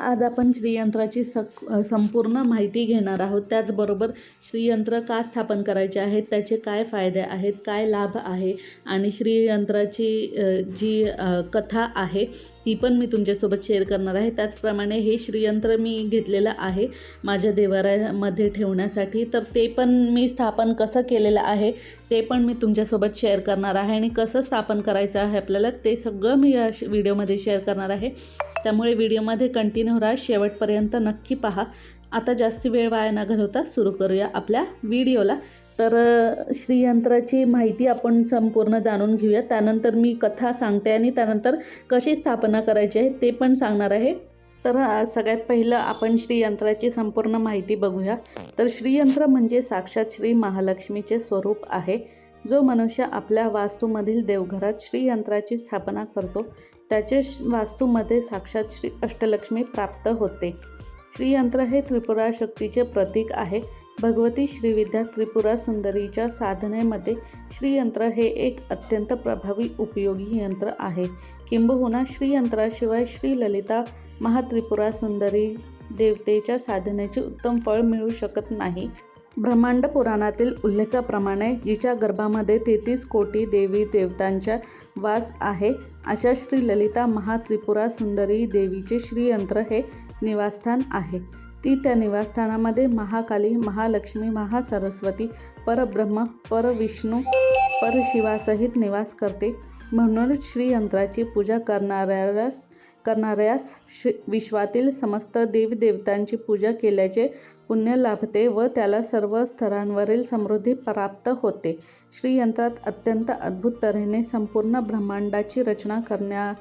आज आपण श्रीयंत्राची सक संपूर्ण माहिती घेणार आहोत. त्याचबरोबर श्रीयंत्र का स्थापन करायचे आहेत? त्याचे काय फायदे आहेत? काय लाभ आहे? आणि श्रीयंत्राची जी कथा आहे ती पण मी तुमच्यासोबत शेअर करणार आहे. त्याचप्रमाणे हे श्रीयंत्र मी घेतलेलं आहे माझ्या देवाऱ्यामध्ये ठेवण्यासाठी. तर ते पण मी स्थापन कसं केलेलं आहे ते पण मी तुमच्यासोबत शेअर करणार आहे. आणि कसं स्थापन करायचं आहे आपल्याला ते सगळं मी या व्हिडिओमध्ये शेअर करणार आहे. त्यामुळे व्हिडिओमध्ये कंटिन्यू राहा. शेवटपर्यंत नक्की पहा. आता जास्त वेळ वाया न घालवता सुरू करूया आपल्या व्हिडिओला. तर श्रीयंत्राची माहिती आपण संपूर्ण जाणून घेऊया. त्यानंतर मी कथा सांगते आणि त्यानंतर कशी स्थापना करायची आहे ते पण सांगणार आहे. तर सगळ्यात पहिलं आपण श्रीयंत्राची संपूर्ण माहिती बघूया. तर श्रीयंत्र म्हणजे साक्षात श्री महालक्ष्मीचे स्वरूप आहे. जो मनुष्य आपल्या वास्तूमधील देवघरात श्रीयंत्राची स्थापना करतो. त्याचे वास्तूमध्ये साक्षात श्री अष्टलक्ष्मी प्राप्त होते. श्रीयंत्र हे त्रिपुरा शक्तीचे प्रतीक आहे. भगवती श्रीविद्या त्रिपुरा सुंदरीच्या साधनेमध्ये श्रीयंत्र हे एक अत्यंत प्रभावी उपयोगी यंत्र आहे. किंबहुना श्रीयंत्राशिवाय श्री ललिता महात्रिपुरा सुंदरी देवतेच्या साधनेचे उत्तम फळ मिळू शकत नाही. ब्रह्मांड पुराणातील उल्लेखाप्रमाणे जिच्या गर्भामध्ये तेहतीस कोटी देवी देवतांच्या वास आहे. अशा श्री ललिता महात्रिपुरा सुंदरी देवीचे श्रीयंत्र हे निवासस्थान आहे. ती त्या निवासस्थानामध्ये महाकाली महालक्ष्मी महासरस्वती परब्रह्म परविष्णू परशिवासहित निवास करते. म्हणूनच श्रीयंत्राची पूजा करणाऱ्यास करणाऱ्यास श्री विश्वातील समस्त देवदेवतांची पूजा केल्याचे पुण्य लाभते व त्याला सर्व स्तरांवरील समृद्धी प्राप्त होते. श्रीयंत्रात अत्यंत अद्भुत तऱ्हेने संपूर्ण ब्रह्मांडाची रचना करण्या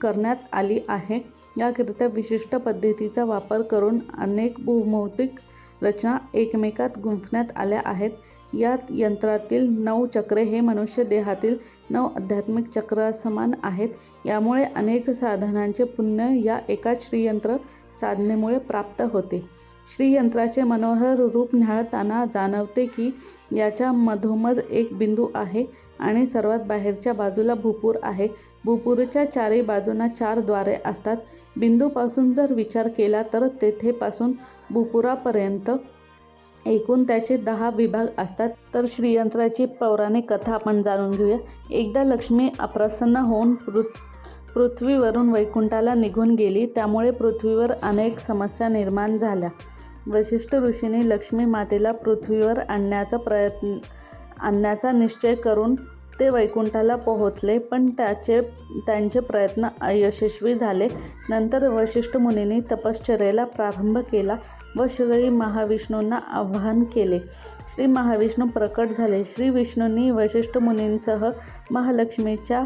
करण्यात आली आहे. याकरिता विशिष्ट पद्धतीचा वापर करून अनेक भूभौतिक रचना एकमेकात गुंफण्यात आल्या आहेत. यात यंत्रातील नऊ चक्रे हे मनुष्य देहातील नऊ आध्यात्मिक चक्रासमान आहेत. यामुळे अनेक साधनांचे पुण्य या एकाच श्रीयंत्र साधनेमुळे प्राप्त होते. श्रीयंत्राचे मनोहर रूप न्याळताना जाणवते की याच्या मधोमध एक बिंदू आहे आणि सर्वात बाहेरच्या बाजूला भूपूर आहे. भूपूरच्या चारही बाजूंना चारद्वारे असतात. बिंदूपासून जर विचार केला तर तेथेपासून भूपुरापर्यंत एकूण त्याचे दहा विभाग असतात. तर श्रीयंत्राची पौराणिक कथा आपण जाणून घेऊया. एकदा लक्ष्मी अप्रसन्न होऊन पृथ पृथ्वीवरून वैकुंठाला निघून गेली. त्यामुळे पृथ्वीवर अनेक समस्या निर्माण झाल्या. वशिष्ठ ऋषीने लक्ष्मी मातेला पृथ्वीवर आणण्याचा प्रयत्न आणण्याचा निश्चय करून ते वैकुंठाला पोहोचले पण त्याचे त्यांचे प्रयत्न अयशस्वी झाले. नंतर वशिष्ठ मुनींनी तपश्चर्येला प्रारंभ केला व श्री महाविष्णूंना आवाहन केले. श्री महाविष्णू प्रकट झाले. श्री विष्णूंनी वशिष्ठ मुनींसह महालक्ष्मीच्या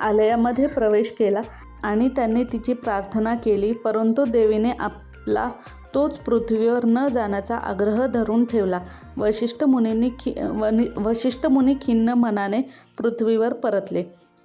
आलयामध्ये प्रवेश केला आणि त्यांनी तिची प्रार्थना केली परंतु देवीने आपला तोच पृथ्वीवर न जाण्याचा आग्रह धरून ठेवला. वशिष्ठ मुनींनी खि वशिष्ठ मुनी खिन्न मनाने पृथ्वीवर परतले.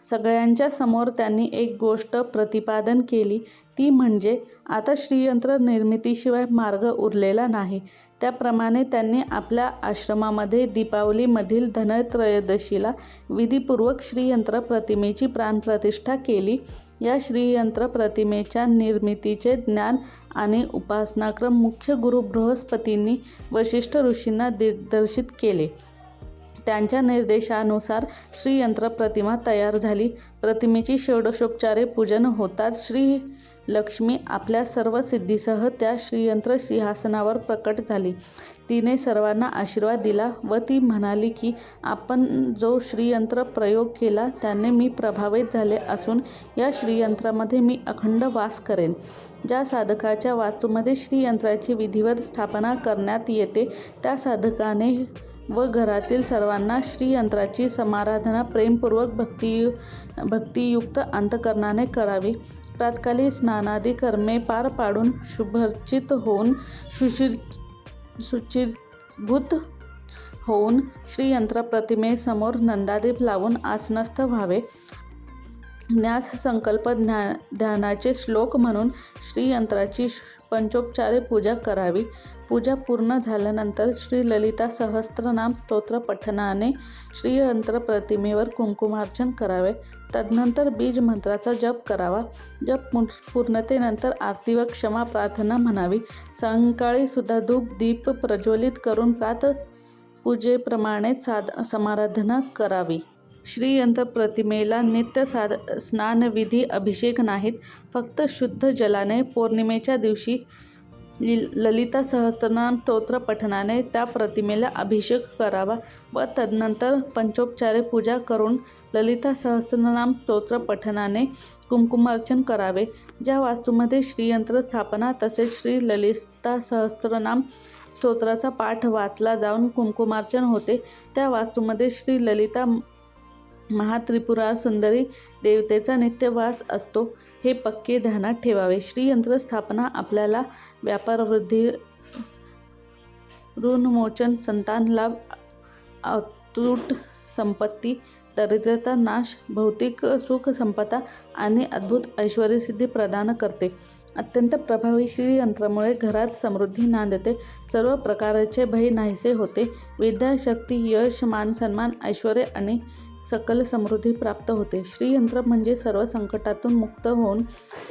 सगळ्यांच्या समोर त्यांनी एक गोष्ट प्रतिपादन केली ती म्हणजे आता श्रीयंत्र निर्मितीशिवाय मार्ग उरलेला नाही. त्याप्रमाणे त्यांनी आपल्या आश्रमामध्ये दीपावलीमधील धनत्रयोदशीला विधीपूर्वक श्रीयंत्र प्रतिमेची प्राणप्रतिष्ठा केली. या श्रीयंत्र प्रतिमेच्या निर्मितीचे ज्ञान आणि उपासनाक्रम मुख्य गुरु बृहस्पतींनी वशिष्ठ ऋषींना दिग्दर्शित केले. त्यांच्या निर्देशानुसार श्रीयंत्र प्रतिमा तयार झाली. प्रतिमेची षोडशोपचारे पूजन होताच श्री लक्ष्मी आपल्या सर्व सिद्धीसह त्या श्रीयंत्र सिंहासनावर प्रकट झाली. तिने सर्वांना आशीर्वाद दिला व ती म्हणाली की आपण जो श्रीयंत्र प्रयोग केला त्याने मी प्रभावित झाले असून या श्रीयंत्रामध्ये मी अखंड वास करेन. ज्या साधकाच्या वास्तूमध्ये श्रीयंत्राची विधिवत स्थापना करण्यात येते त्या साधकाने व घरातील सर्वांना श्रीयंत्राची समाराधना प्रेमपूर्वक भक्ती भक्तियुक्त अंतकरणाने करावी. प्रातकाली स्नानादी कर्मे पार पाडून शुभर्चित होऊन सुशिर शुचिर्भूत होऊन श्रीयंत्र प्रतिमेसमोर नंदादीप लावून आसनस्थ व्हावे. न्यास संकल्प ध्या ध्यानाचे श्लोक म्हणून श्रीयंत्राची पंचोपचारे पूजा करावी. पूजा पूर्ण झाल्यानंतर श्री ललिता सहस्त्रनाम स्तोत्र पठनाने श्रीयंत्र प्रतिमेवर कुंकुमार्चन करावे. तदनंतर बीज मंत्राचा जप करावा. जप पूर्णतेनंतर आरती व क्षमा प्रार्थना म्हणावी. सायंकाळी सुद्धा धूप दीप प्रज्वलित करून प्रात पूजेप्रमाणे साध समाराधना करावी. श्रीयंत्र प्रतिमेला नित्य साध स्नानविधी अभिषेक नाहीत. फक्त शुद्ध जलाने पौर्णिमेच्या दिवशी लिल ललिता सहस्त्रनाम स्तोत्र पठणाने त्या प्रतिमेला अभिषेक करावा व तदनंतर पंचोपचारे पूजा करून ललिता सहस्त्रनाम स्तोत्र पठणाने कुंकुमार्चन करावे. ज्या वास्तूमध्ये श्रीयंत्र स्थापना तसेच श्री ललिता सहस्त्रनाम स्तोत्राचा पाठ वाचला जाऊन कुंकुमार्चन होते त्या वास्तूमध्ये श्री ललिता महात्रिपुरा सुंदरी देवतेचा नित्यवास असतो. हे पक्के ध्यानात ठेवावे. श्रीयंत्र स्थापना आपल्याला व्यापारवृद्धी ऋणमोचन संतान लाभ अतूट संपत्ती दरिद्रता नाश भौतिक सुख संपदा आणि अद्भुत ऐश्वर्यसिद्धी प्रदान करते. अत्यंत प्रभावी श्रीयंत्रामुळे घरात समृद्धी नांदते. सर्व प्रकारचे भय नाहीसे होते. विद्याशक्ती यश मान सन्मान ऐश्वर आणि सकल समृद्धी प्राप्त होते. श्रीयंत्र म्हणजे सर्व संकटातून मुक्त होऊन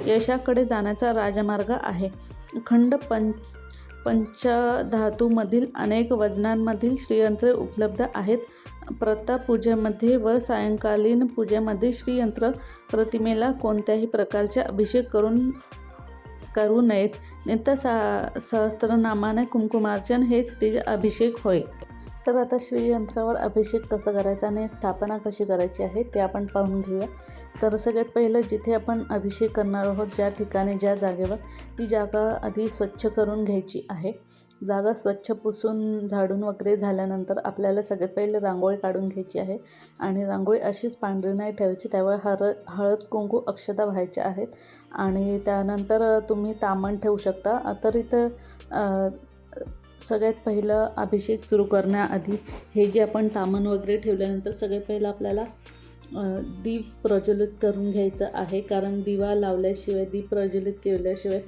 यशाकडे जाण्याचा राजमार्ग आहे. अखंड पंच पंचधातूमधील अनेक वजनांमधील श्रीयंत्रे उपलब्ध आहेत. प्रताप पूजेमध्ये व सायंकालीन पूजेमध्ये श्रीयंत्र प्रतिमेला कोणत्याही प्रकारचे अभिषेक करून करू नयेत. नित्य सा सहस्त्रनामाने कुंकुमार्चन हेच तिचे अभिषेक होय. तर आता श्रीयंत्रावर अभिषेक कसा करायचा आणि स्थापना कशी करायची आहे ते आपण पाहून घेऊया. तर सगळ्यात पहिलं जिथे आपण अभिषेक करणार आहोत ज्या ठिकाणी ज्या जागेवर ती जागा आधी स्वच्छ करून घ्यायची आहे. जागा स्वच्छ पुसून झाडून वगैरे झाल्यानंतर आपल्याला सगळ्यात पहिले रांगोळी काढून घ्यायची आहे आणि रांगोळी अशीच पांढरी नाही ठेवायची त्यावर हळद हळद कुंकू अक्षता व्हायच्या आहेत आणि त्यानंतर तुम्ही तामण ठेवू शकता. तर इथं सगळ्यात पहिलं अभिषेक सुरू करण्याआधी हे जे आपण तामण वगैरे ठेवल्यानंतर सगळ्यात पहिलं आपल्याला दीप प्रज्वलित करून घ्यायचं आहे. कारण दिवा लावल्याशिवाय दीप प्रज्वलित केल्याशिवाय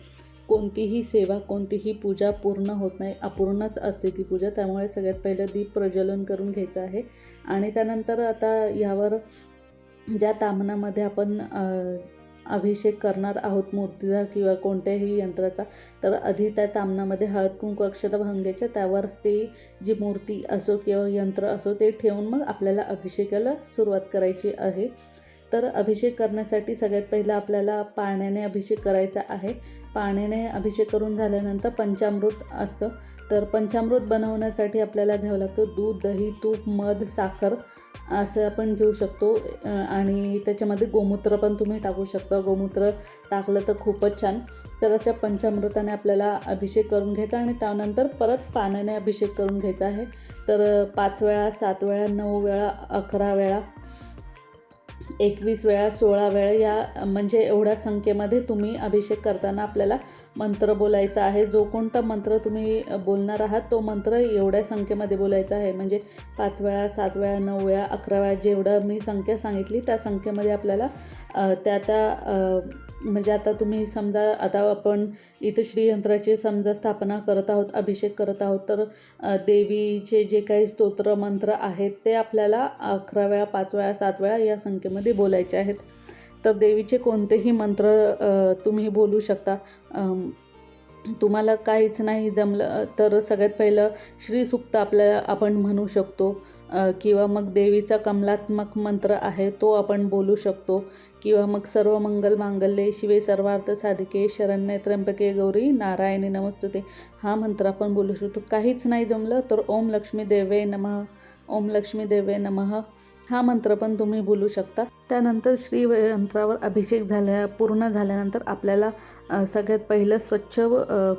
कोणतीही सेवा कोणतीही पूजा पूर्ण होत नाही. अपूर्णच असते ती पूजा. त्यामुळे सगळ्यात पहिलं दीप प्रज्वलन करून घ्यायचं आहे. आणि त्यानंतर आता यावर ज्या तामणामध्ये आपण अभिषेक करणार आहोत मूर्तीचा किंवा कोणत्याही यंत्राचा तर आधी त्या तामणामध्ये हळद कुंकू अक्षता वाहून त्यावर ते जी मूर्ती असो किंवा यंत्र असो ते ठेवून मग आपल्याला अभिषेकाला सुरुवात करायची आहे. तर अभिषेक करण्यासाठी सगळ्यात पहिलं आपल्याला पाण्याने अभिषेक करायचा आहे. पाण्याने अभिषेक करून झाल्यानंतर पंचामृत असतं. तर पंचामृत बनवण्यासाठी आपल्याला घ्यावं लागतं दूध दही तूप मध साखर असं आपण घेऊ शकतो. आणि त्याच्यामध्ये गोमूत्र पण तुम्ही टाकू शकता. गोमूत्र टाकलं तर खूपच छान. तर अशा पंचामृताने आपल्याला अभिषेक करून घ्यायचा आणि त्यानंतर परत पाण्याने अभिषेक करून घ्यायचा आहे. तर पाच वेळा सात वेळा नऊ वेळा अकरा वेळा एकवीस वेळा सोळा वेळा या म्हणजे एवढ्या संख्येमध्ये तुम्ही अभिषेक करताना आपल्याला मंत्र बोलायचा आहे. जो कोणता मंत्र तुम्ही बोलणार आहात तो मंत्र एवढ्या संख्येमध्ये बोलायचा आहे. म्हणजे पाच वेळा सात वेळा नऊ वेळा अकरा वेळा जेवढं मी संख्या सांगितली त्या संख्येमध्ये आपल्याला त्या त्या म्हणजे आता तुम्ही समजा आता आपण इथं श्रीयंत्राची समजा स्थापना करत आहोत अभिषेक करत आहोत तर देवीचे जे काही स्तोत्र मंत्र आहेत ते आपल्याला अकरा वेळा पाच वेळा सात वेळा या संख्येमध्ये बोलायचे आहेत. तर देवीचे कोणतेही मंत्र तुम्ही बोलू शकता. तुम्हाला काहीच नाही जमलं तर सगळ्यात पहिलं श्रीसुक्त आपल्याला आपण म्हणू शकतो. किंवा मग देवीचा कमलात्मक मंत्र आहे तो आपण बोलू शकतो. किंवा मग सर्व मंगल मांगल्ये शिवे सर्वार्थ साधिके शरण्य त्र्यंबके गौरी नारायणी नमस्तुते. हा मंत्र आपण बोलू शकतो. काहीच नाही जमलं तर ओम लक्ष्मी देवे नमः. ओम लक्ष्मी देवे नमः. हा मंत्र पण तुम्ही बोलू शकता. त्यानंतर श्री यंत्रावर अभिषेक झाल्या पूर्ण झाल्यानंतर आपल्याला सगळ्यात पहिलं स्वच्छ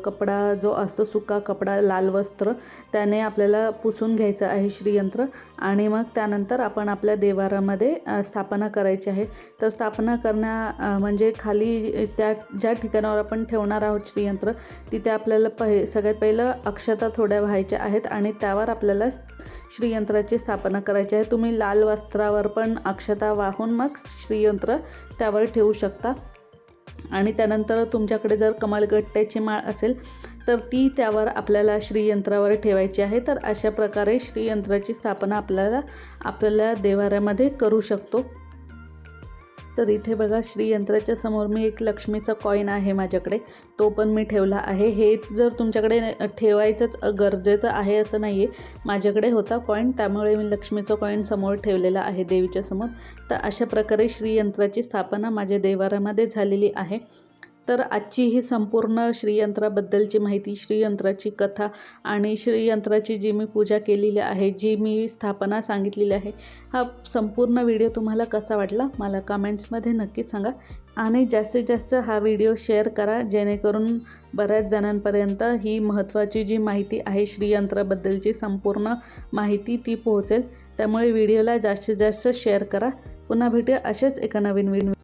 कपडा जो असतो सुका कपडा लाल वस्त्र त्याने आपल्याला पुसून घ्यायचं आहे श्रीयंत्र. आणि मग त्यानंतर आपण आपल्या देवारामध्ये स्थापना करायची आहे. तर स्थापना करण्या म्हणजे खाली त्या ज्या ठिकाणावर आपण ठेवणार आहोत श्रीयंत्र तिथे आपल्याला पहि सगळ्यात पहिलं अक्षता थोड्या व्हायच्या आहेत आणि त्यावर आपल्याला श्रीयंत्राची स्थापना करायची आहे. तुम्ही लाल वस्त्रावर पण अक्षता वाहून मग श्रीयंत्र त्यावर ठेवू शकता. आणि त्यानंतर तुमच्याकडे जर कमलगट्ट्याची माळ असेल तर ती त्यावर आपल्याला श्रीयंत्रावर ठेवायची आहे. तर अशा प्रकारे श्रीयंत्राची स्थापना आपल्याला आपल्या देवाऱ्यामध्ये करू शकतो. तर इथे बघा श्रीयंत्राच्या समोर मी एक लक्ष्मीचा कॉईन आहे माझ्याकडे. तो पण मी ठेवला आहे. हे जर तुमच्याकडे ठेवायचंच गरजेचं आहे असं नाही आहे माझ्याकडे होता कॉईन त्यामुळे मी लक्ष्मीचा कॉईन समोर ठेवलेला आहे देवीच्या समोर. तर अशा प्रकारे श्रीयंत्राची स्थापना माझ्या देवारामध्ये झालेली आहे. तर आजची ही संपूर्ण श्रीयंत्राबद्दलची माहिती श्रीयंत्राची कथा आणि श्रीयंत्राची जी मी पूजा केलेली आहे जी मी स्थापना सांगितलेली आहे हा संपूर्ण व्हिडिओ तुम्हाला कसा वाटला मला कमेंट्समध्ये नक्की सांगा. आणि जास्तीत जास्त हा व्हिडिओ शेअर करा जेणेकरून बऱ्याच जणांपर्यंत ही महत्त्वाची जी माहिती आहे श्रीयंत्राबद्दलची संपूर्ण माहिती ती पोहोचेल. त्यामुळे व्हिडिओला जास्तीत जास्त शेअर करा. पुन्हा भेटूया अशाच एका नवीन व्हिडिओ